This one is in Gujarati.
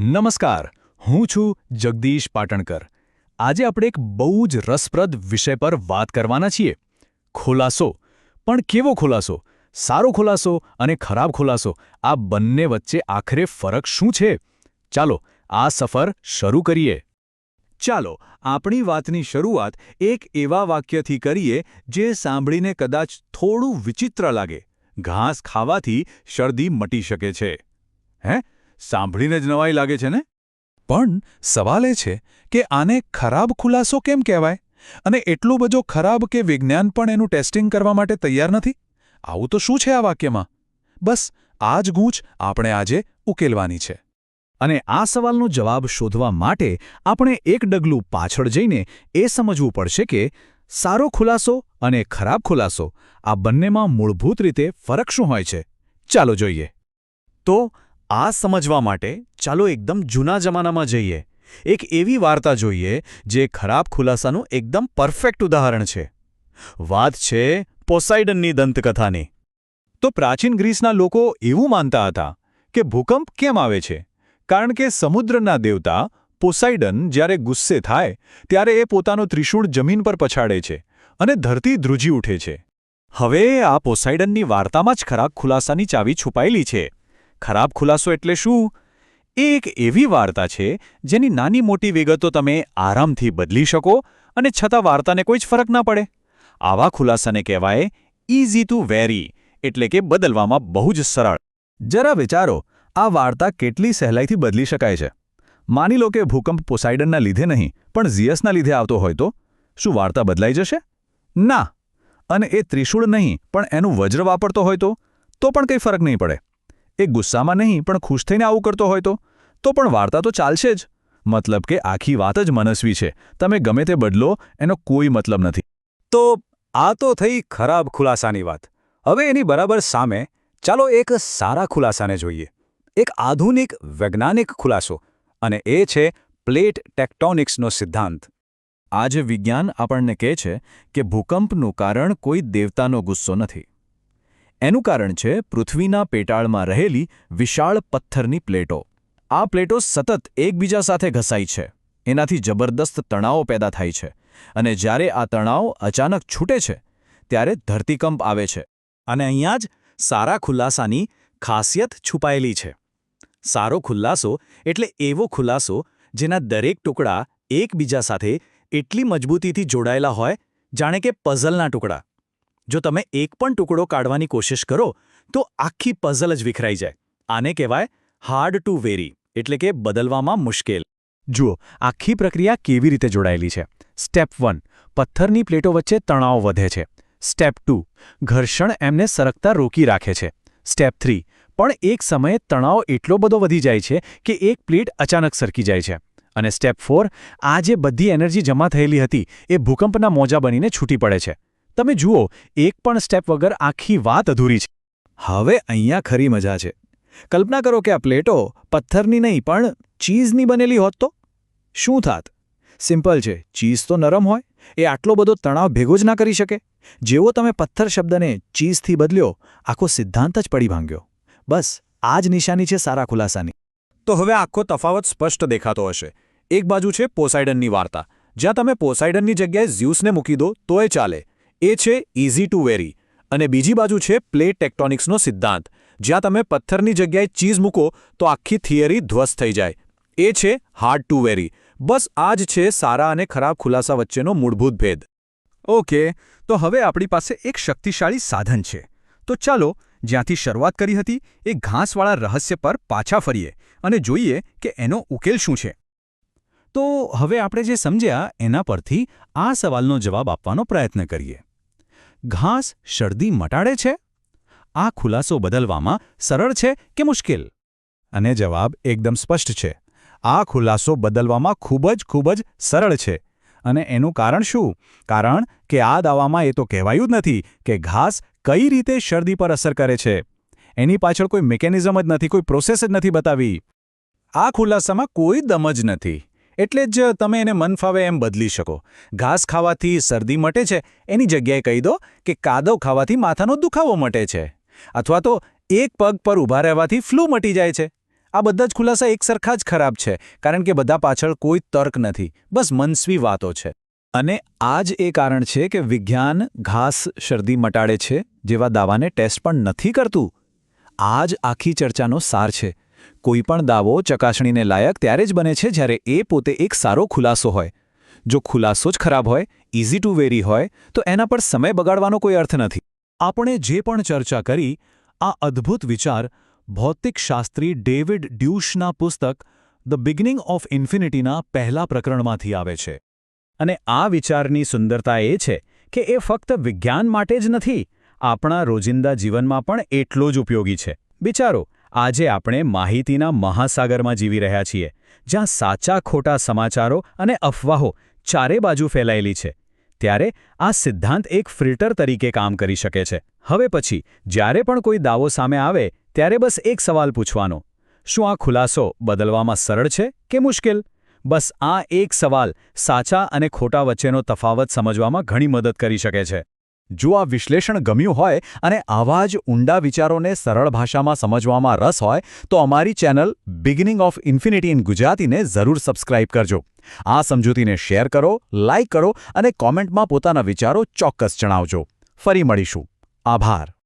નમસ્કાર, હું છું જગદીશ પાટણકર. આજે આપણે એક બહુ જ રસપ્રદ વિષય પર વાત કરવાના છીએ. ખુલાસો. પણ કેવો ખુલાસો? સારો ખુલાસો અને ખરાબ ખુલાસો, આ બંને વચ્ચે આખરે ફરક શું છે? ચાલો, આ સફર શરૂ કરીએ. ચાલો, આપણી વાતની શરૂઆત એક એવા વાક્યથી કરીએ જે સાંભળીને કદાચ થોડું વિચિત્ર લાગે. ઘાસ ખાવાથી શરદી મટી શકે છે. હે? સાંભળીને જ નવાઈ લાગે છે ને? પણ સવાલ એ છે કે આને ખરાબ ખુલાસો કેમ કહેવાય? અને એટલો બધો ખરાબ કે વિજ્ઞાન પણ એનું ટેસ્ટિંગ કરવા માટે તૈયાર નથી? આવું તો શું છે આ વાક્યમાં? બસ, આ જ ગૂંચ આપણે આજે ઉકેલવાની છે. અને આ સવાલનો જવાબ શોધવા માટે આપણે એક ડગલું પાછળ જઈને એ સમજવું પડશે કે સારો ખુલાસો અને ખરાબ ખુલાસો આ બંનેમાં મૂળભૂત રીતે ફરક શું હોય છે? ચાલો જોઈએ. તો આ સમજવા માટે ચાલો એકદમ જૂના જમાનામાં જઈએ. એક એવી વાર્તા જોઈએ જે ખરાબ ખુલાસાનું એકદમ પરફેક્ટ ઉદાહરણ છે. વાત છે પોસાઇડનની દંતકથાની. તો પ્રાચીન ગ્રીસના લોકો એવું માનતા હતા કે ભૂકંપ કેમ આવે છે? કારણ કે સમુદ્રના દેવતા પોસાઇડન જ્યારે ગુસ્સે થાય, ત્યારે એ પોતાનો ત્રિશૂળ જમીન પર પછાડે છે અને ધરતી ધ્રુજી ઉઠે છે. હવે આ પોસાઇડનની વાર્તામાં જ ખરાબ ખુલાસાની ચાવી છુપાયેલી છે. ખરાબ ખુલાસો એટલે શું? એ એક એવી વાર્તા છે, જેની નાની મોટી વિગતો તમે આરામથી બદલી શકો અને છતાં વાર્તાને કોઈ જ ફરક ના પડે. આવા ખુલાસાને કહેવાય ઇઝી ટુ વેરી એટલે કે બદલવામાં બહુ જ સરળ. જરા વિચારો, આ વાર્તા કેટલી સહેલાઈથી બદલી શકાય છે. માની લો કે ભૂકંપ પોસાઇડનના લીધે નહીં, પણ ઝિયસના લીધે આવતો હોય તો? શું વાર્તા બદલાઈ જશે? ના. અને એ ત્રિશૂળ નહીં, પણ એનું વજ્ર વાપરતો હોય તો? તો પણ કંઈ ફરક નહીં પડે. એ ગુસ્સામાં નહીં, પણ ખુશ થઈને આવું કરતો હોય તો? તો પણ વાર્તા તો ચાલશે જ. મતલબ કે આખી વાત જ મનસ્વી છે. તમે ગમે તે બદલો, એનો કોઈ મતલબ નથી. તો આ તો થઈ ખરાબ ખુલાસાની વાત. હવે એની બરાબર સામે ચાલો એક સારા ખુલાસાને જોઈએ. એક આધુનિક વૈજ્ઞાનિક ખુલાસો, અને એ છે પ્લેટ ટેક્ટોનિક્સનો સિદ્ધાંત. આજે વિજ્ઞાન આપણને કહે છે કે ભૂકંપનું કારણ કોઈ દેવતાનો ગુસ્સો નથી. એનું કારણ છે પૃથ્વીના પેટાળમાં રહેલી વિશાળ પથ્થરની પ્લેટો. આ પ્લેટો સતત એકબીજા સાથે ઘસાય છે. એનાથી જબરદસ્ત તણાવો પેદા થાય છે. અને જ્યારે આ તણાવ અચાનક છૂટે છે, ત્યારે ધરતીકંપ આવે છે. અને અહીંયા જ સારા ખુલાસાની ખાસિયત છુપાયેલી છે. સારો ખુલાસો એટલે એવો ખુલાસો જેના દરેક ટુકડા એકબીજા સાથે એટલી મજબૂતીથી જોડાયેલા હોય, જાણે કે પઝલના ટુકડા. જો તમે એક પણ ટુકડો કાઢવાની કોશિશ કરો, તો આખી પઝલ જ વિખરાઈ જાય. આને કહેવાય હાર્ડ ટુ વેરી, એટલે કે બદલવામાં મુશ્કેલ. જુઓ, આખી પ્રક્રિયા કેવી રીતે જોડાયેલી છે. સ્ટેપ વન, પથ્થરની પ્લેટો વચ્ચે તણાવ વધે છે. સ્ટેપ ટુ, ઘર્ષણ એમને સરકતા રોકી રાખે છે. સ્ટેપ થ્રી, પણ એક સમયે તણાવ એટલો બધો વધી જાય છે કે એક પ્લેટ અચાનક સરકી જાય છે. અને સ્ટેપ ફોર, આ જે બધી એનર્જી જમા થયેલી હતી, એ ભૂકંપના મોજા બનીને છૂટી પડે છે. તમે જુઓ, એક પણ સ્ટેપ વગર આખી વાત અધૂરી છે. હવે અહીંયા ખરી મજા છે. કલ્પના કરો કે આ પ્લેટો પથ્થરની નહીં, પણ ચીઝની બનેલી હોત તો? શું થાત? સિમ્પલ છે, ચીઝ તો નરમ હોય. એ આટલો બધો તણાવ ભેગો જ ના કરી શકે. જેવો તમે પથ્થર શબ્દને ચીઝથી બદલ્યો, આખો સિદ્ધાંત જ પડી ભાંગ્યો. બસ, આ જ નિશાની છે સારા ખુલાસાની. તો હવે આખો તફાવત સ્પષ્ટ દેખાતો હશે. એક બાજુ છે પોસાઇડનની વાર્તા. જ્યાં તમે પોસાઇડનની જગ્યાએ ઝ્યુસને મૂકી દો, તોય ચાલે. એ છે ઇઝી ટુ વેરી અને બીજી બાજુ છે પ્લે ટેક્ટોનિક્સનો સિદ્ધાંત. જ્યાં તમે પથ્થરની જગ્યાએ ચીઝ મૂકો તો આખી થિયરી ધ્વસ્ત થઈ જાય. એ છે હાર્ડ ટુ વેરી બસ આ જ છે સારા અને ખરાબ ખુલાસા વચ્ચેનો મૂળભૂત ભેદ. ઓકે તો હવે આપણી પાસે એક શક્તિશાળી સાધન છે. તો ચાલો, જ્યાંથી શરૂઆત કરી હતી, એ ઘાસવાળા રહસ્ય પર પાછા ફરીએ અને જોઈએ કે એનો ઉકેલ શું છે. તો હવે આપણે જે સમજ્યા, એના પરથી આ સવાલનો જવાબ આપવાનો પ્રયત્ન કરીએ. ઘાસ શરદી મટાડે છે? આ ખુલાસો બદલવામાં સરળ છે કે મુશ્કેલ? અને જવાબ એકદમ સ્પષ્ટ છે. આ ખુલાસો બદલવામાં ખૂબ જ ખૂબ જ સરળ છે. અને એનું કારણ શું? કારણ કે આ દાવામાં એ તો કહેવાયું જ નથી કે ઘાસ કઈ રીતે શરદી પર અસર કરે છે. એની પાછળ કોઈ મિકેનિઝમ જ નથી, કોઈ પ્રોસેસ જ નથી બતાવી. આ ખુલાસામાં કોઈ દમ જ નથી. એટલે જ તમે એને મન ફાવે એમ બદલી શકો. ઘાસ ખાવાથી શરદી મટે છે, એની જગ્યાએ કહી દો કે કાદવ ખાવાથી માથાનો દુખાવો મટે છે. અથવા તો એક પગ પર ઊભા રહેવાથી ફ્લૂ મટી જાય છે. આ બધા જ ખુલાસા એક સરખા જ ખરાબ છે, કારણ કે બધા પાછળ કોઈ તર્ક નથી, બસ મનસ્વી વાતો છે. અને આ જ એ કારણ છે કે વિજ્ઞાન ઘાસ શરદી મટાડે છે જેવા દાવાને ટેસ્ટ પણ નથી કરતું. આ જ આખી ચર્ચાનો સાર છે. કોઈ પણ દાવો ચકાસણીને લાયક ત્યારે જ બને છે જ્યારે એ પોતે એક સારો ખુલાસો હોય. જો ખુલાસો જ ખરાબ હોય ઇઝી ટુ વેરી હોય, તો એના પર સમય બગાડવાનો કોઈ અર્થ નથી. આપણે જે પણ ચર્ચા કરી, આ અદ્ભુત વિચાર ભૌતિકશાસ્ત્રી ડેવિડ ડ્યુશના પુસ્તક ધ બિગિનિંગ ઓફ ઇન્ફિનિટીના પહેલા પ્રકરણમાંથી આવે છે. અને આ વિચારની સુંદરતા એ છે કે એ ફક્ત વિજ્ઞાન માટે જ નથી, આપણા રોજિંદા જીવનમાં પણ એટલો જ ઉપયોગી છે. વિચારો આજે આપણે માહિતીના મહાસાગરમાં જીવી રહ્યા છીએ, જ્યાં સાચા ખોટા સમાચારો અને અફવાહો ચારે બાજુ ફેલાયેલી છે. ત્યારે આ સિદ્ધાંત એક ફિલ્ટર તરીકે કામ કરી શકે છે. હવે પછી, જ્યારે પણ કોઈ દાવો સામે આવે, ત્યારે બસ એક સવાલ પૂછવાનો. શું આ ખુલાસો બદલવામાં સરળ છે કે મુશ્કેલ? બસ આ એક સવાલ સાચા અને ખોટા વચ્ચેનો તફાવત સમજવામાં ઘણી મદદ કરી શકે છે. જો આ વિશ્લેષણ ગમ્યું હોય અને આવા જ ઊંડા વિચારોને સરળ ભાષામાં સમજવામાં રસ હોય, તો અમારી channel beginning of infinity in ગુજરાતીને જરૂર સબસ્ક્રાઇબ કરજો. આ સમજૂતીને શેર કરો, લાઇક કરો અને કોમેન્ટમાં પોતાના વિચારો ચોક્કસ જણાવજો. ફરી મળીશું. આભાર.